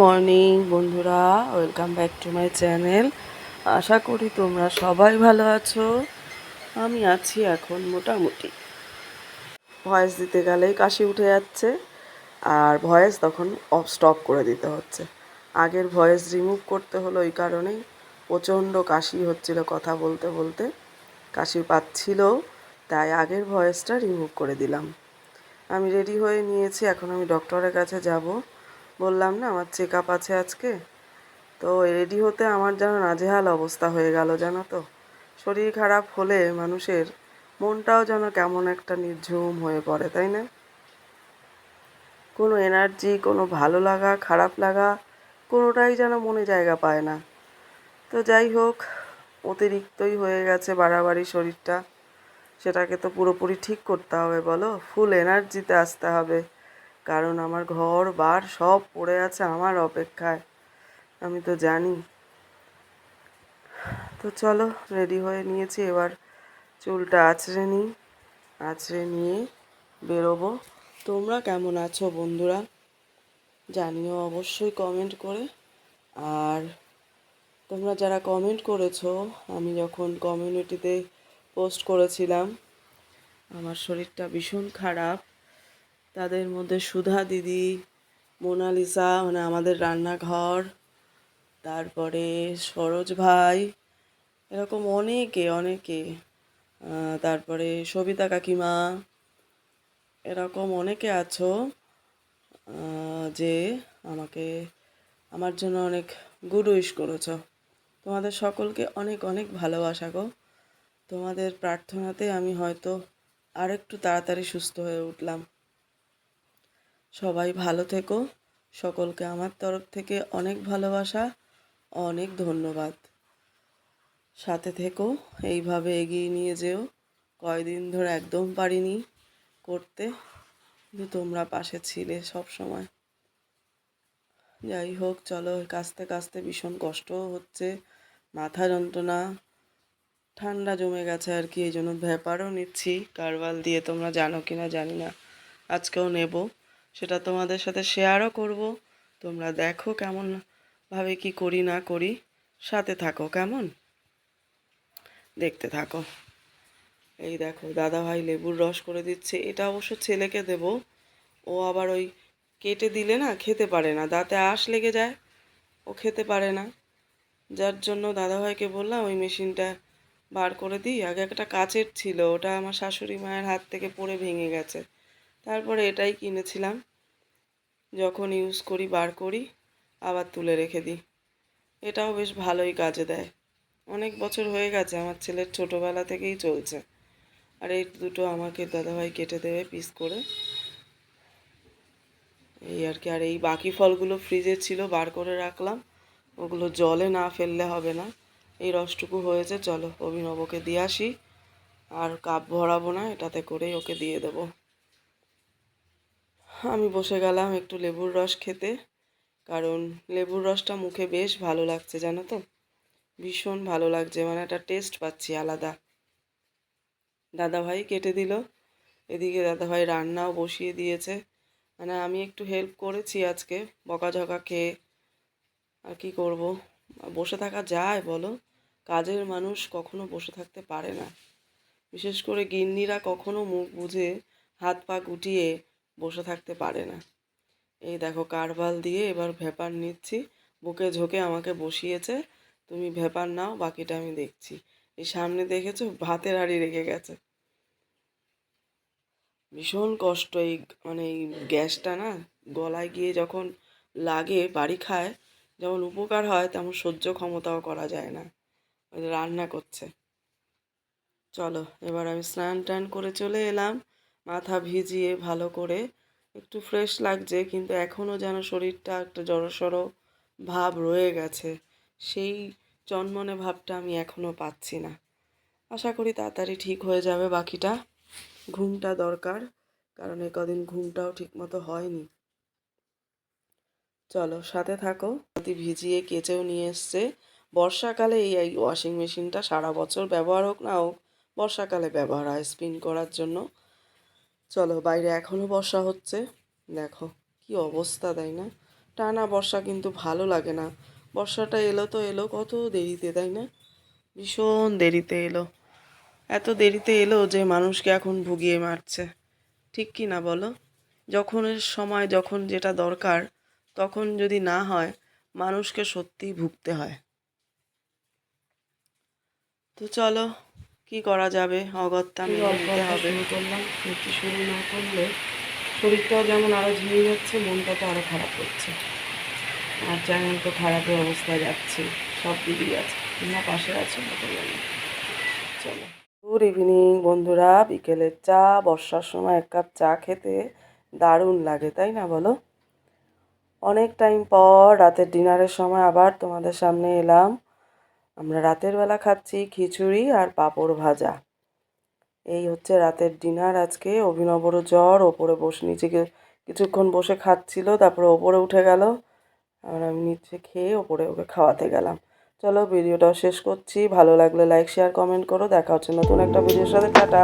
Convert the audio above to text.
Morning, বন্ধুরা। Welcome back to my channel. আশা করি তোমরা সবাই ভালো আছো। আমি আছি এখন মোটামুটি। ভয়েস দিতে গেলেই কাশি উঠে যাচ্ছে, আর ভয়েস তখন অফ, স্টপ করে দিতে হচ্ছে। আগের ভয়েস রিমুভ করতে হলো ওই কারণেই। প্রচণ্ড কাশি হচ্ছিল কথা বলতে বলতে। কাশি পাচ্ছিল, তাই আগের ভয়েসটা রিমুভ করে দিলাম। আমি রেডি হয়ে নিয়েছি, এখন আমি ডক্টরের কাছে যাব। বললাম না, আমার চেক আপ আছে আজকে। তো রেডি হতে আমার যেন নাজেহাল অবস্থা হয়ে গেল, জানো তো? শরীর খারাপ হলে মানুষের মনটাও যেন কেমন একটা নির্ঝুম হয়ে পড়ে, তাই না? কোনো এনার্জি কোনো ভালো লাগা, খারাপ লাগা, কোনোটাই যেন মনে জায়গা পায় না। তো যাই হোক, অতিরিক্তই হয়ে গেছে বাড়াবাড়ি শরীরটা। সেটাকে তো পুরোপুরি ঠিক করতে হবে, বলো? ফুল এনার্জিতে আসতে হবে। কারণ আমার ঘর, বার সব পড়ে আছে আমার অপেক্ষায়। আমি তো জানি। তো চলো, রেডি হয়ে নিয়েছি। এবার চুলটা আঁচড়ে নিই। আঁচড়ে নিয়ে বেরোবো। তোমরা কেমন আছো বন্ধুরা? জানিও অবশ্যই কমেন্ট করে। আর তোমরা যারা কমেন্ট করেছ, আমি যখন কমিউনিটিতে পোস্ট করেছিলাম, আমার শরীরটা ভীষণ খারাপ। তাদের মধ্যে সুধা দিদি, মোনালিসা মানে আমাদের রান্নাঘর, তারপরে সরোজ ভাই, এরকম অনেকে অনেকে। তারপরে সবিতা কাকিমা, এরকম অনেকে আছো যে আমাকে, আমার জন্য অনেক গুড উইশ করেছ। তোমাদের সকলকে অনেক অনেক ভালোবাসা গো। তোমাদের প্রার্থনাতে আমি হয়তো আরেকটু তাড়াতাড়ি সুস্থ হয়ে উঠলাম। সবাই ভালো থেকো। সকলকে আমার তরফ থেকে অনেক ভালোবাসা, অনেক ধন্যবাদ। সাথে থেকো, এইভাবে এগিয়ে নিয়ে যেও। কয়দিন ধরে একদম পারিনি করতে, কিন্তু তোমরা পাশে ছিলে সব সময় যাই হোক, চলো কাস্তে কাস্তে ভীষণ কষ্টও হচ্ছে। মাথা যন্ত্রণা, ঠান্ডা জমে গেছে আর কি, এই জন্য ভ্যাপারও নিচ্ছি। কারবাল দিয়ে তোমরা জানো কি না জানি না। আজকেও নেব। সেটা তোমাদের সাথে শেয়ারও করব। তোমরা দেখো কেমন ভাবে কি করি না করি। সাথে থাকো কেমন? দেখতে থাকো। এই দেখো দাদা ভাই লেবুর রস করে দিচ্ছে। এটা অবশ্য ছেলেকে দেব। ও আবার ওই কেটে দিলে না খেতে পারে না। দাঁতে আঁশ লেগে যায়। ও খেতে পারে না। যার জন্য দাদাভাইকে বললাম, ওই মেশিনটা বার করে দিই। আগে একটা কাচের ছিল। ওটা আমার শাশুড়ি মায়ের হাত থেকে পড়ে ভেঙে গেছে। তারপরে এটাই কিনেছিলাম। যখন ইউজ করি, বার করি, আবার তুলে রেখে দিই। এটাও বেশ ভালোই কাজে দেয়। অনেক বছর হয়ে গেছে, আমার ছেলের ছোটোবেলা থেকেই চলছে। আর এই দুটো আমাকে দাদাভাই কেটে দেবে পিস করে। এই আর কি, আর এই বাকি ফলগুলো ফ্রিজে ছিল, বার করে রাখলাম। ওগুলো জলে না ফেললে হবে না। এই রসটুকু হয়েছে, চলো অভিনবকে দিয়ে আসি। আর কাপ ভরাবো না, এটাতে করেই ওকে দিয়ে দেব। আমি বসে গেলাম একটু লেবুর রস খেতে, কারণ লেবুর রসটা মুখে বেশ ভালো লাগছে, জানো তো? ভীষণ ভালো লাগছে মানে একটা টেস্ট পাচ্ছি আলাদা। দাদাভাই কেটে দিল, এদিকে দাদাভাই রান্নাও বসিয়ে দিয়েছে। মানে আমি একটু হেল্প করেছি আজকে, বকাঝকা খেয়ে। আর কি করব? বসে থাকা যায়, বলো? কাজের মানুষ কখনো বসে থাকতে পারে না। বিশেষ করে গিন্নিরা কখনো মুখ বুঝে হাত পা গুটিয়ে বসে থাকতে পারে না। এই দেখো, কারবাল দিয়ে এবার ভেপার নিচ্ছি। বুকে ঝোঁকে আমাকে বসিয়েছে, তুমি ভেপার নাও, বাকিটা আমি দেখছি। এই সামনে দেখেছ, ভাতের হাঁড়ি রেখে গেছে। ভীষণ কষ্ট এই মানে এই গ্যাসটা না, গলায় গিয়ে যখন লাগে, বাড়ি খায়, যেমন উপকার হয়, তেমন সহ্য ক্ষমতাও করা যায় না। রান্না করছে। চলো, এবার আমি স্নান টান করে চলে এলাম। মাথা ভিজিয়ে ভালো করে একটু ফ্রেশ লাগছে, কিন্তু এখনও যেন শরীরটা একটা জড়সড় ভাব রয়ে গেছে। সেই চনমনে ভাবটা আমি এখনও পাচ্ছি না। আশা করি তাড়াতাড়ি ঠিক হয়ে যাবে বাকিটা। ঘুমটা দরকার, কারণ এ কদিন ঘুমটাও ঠিকমতো হয়নি। চলো, সাথে থাকো। ভিজিয়ে কেচেও নিয়ে এসছে। বর্ষাকালে এই ওয়াশিং মেশিনটা সারা বছর ব্যবহার হোক না হোক, বর্ষাকালে ব্যবহার হয় স্পিন করার জন্য। চলো বাইরে এখনও বর্ষা হচ্ছে। দেখো কি অবস্থা, তাই না? টানা বর্ষা কিন্তু ভালো লাগে না। বর্ষাটা এলো তো এলো, কত দেরিতে, তাই না? ভীষণ দেরিতে এলো। এত দেরিতে এলো যে মানুষকে এখন ভুগিয়ে মারছে। ঠিক কি না বলো? যখনের সময়, যখন যেটা দরকার, তখন যদি না হয়, মানুষকে সত্যিই ভুগতে হয়। তো চলো কি করা যাবে? অগত্যা মেনে নিতে হবে। করলাম। একটু শুরু না করলে শরীরটাও যেমন আরও ঝিমিয়ে যাচ্ছে মনটা তো আরও খারাপ করছে। আর যেমন তো খারাপের অবস্থায় যাচ্ছে সব দিকেই আছে। তোমরা পাশে আছো? চলো। গুড ইভিনিং বন্ধুরা। বিকেলের চা বর্ষার সময় এক কাপ চা খেতে দারুণ লাগে তাই না বলো? অনেক টাইম পর রাতের ডিনারের সময় আবার তোমাদের সামনে এলাম। আমরা রাতের বেলা খাচ্ছি খিচুড়ি আর পাঁপড় ভাজা। এই হচ্ছে রাতের ডিনার আজকে। অভিনবর জ্বর, ওপরে বসে, নিচে কিছুক্ষণ বসে খাচ্ছিল, তারপরে ওপরে উঠে গেল। আর আমি নিচে খেয়ে ওপরে ওকে খাওয়াতে গেলাম। চলো ভিডিওটাও শেষ করছি। ভালো লাগলে লাইক, শেয়ার, কমেন্ট করো। দেখা হচ্ছে নতুন একটা ভিডিওর সাথে। টাটা!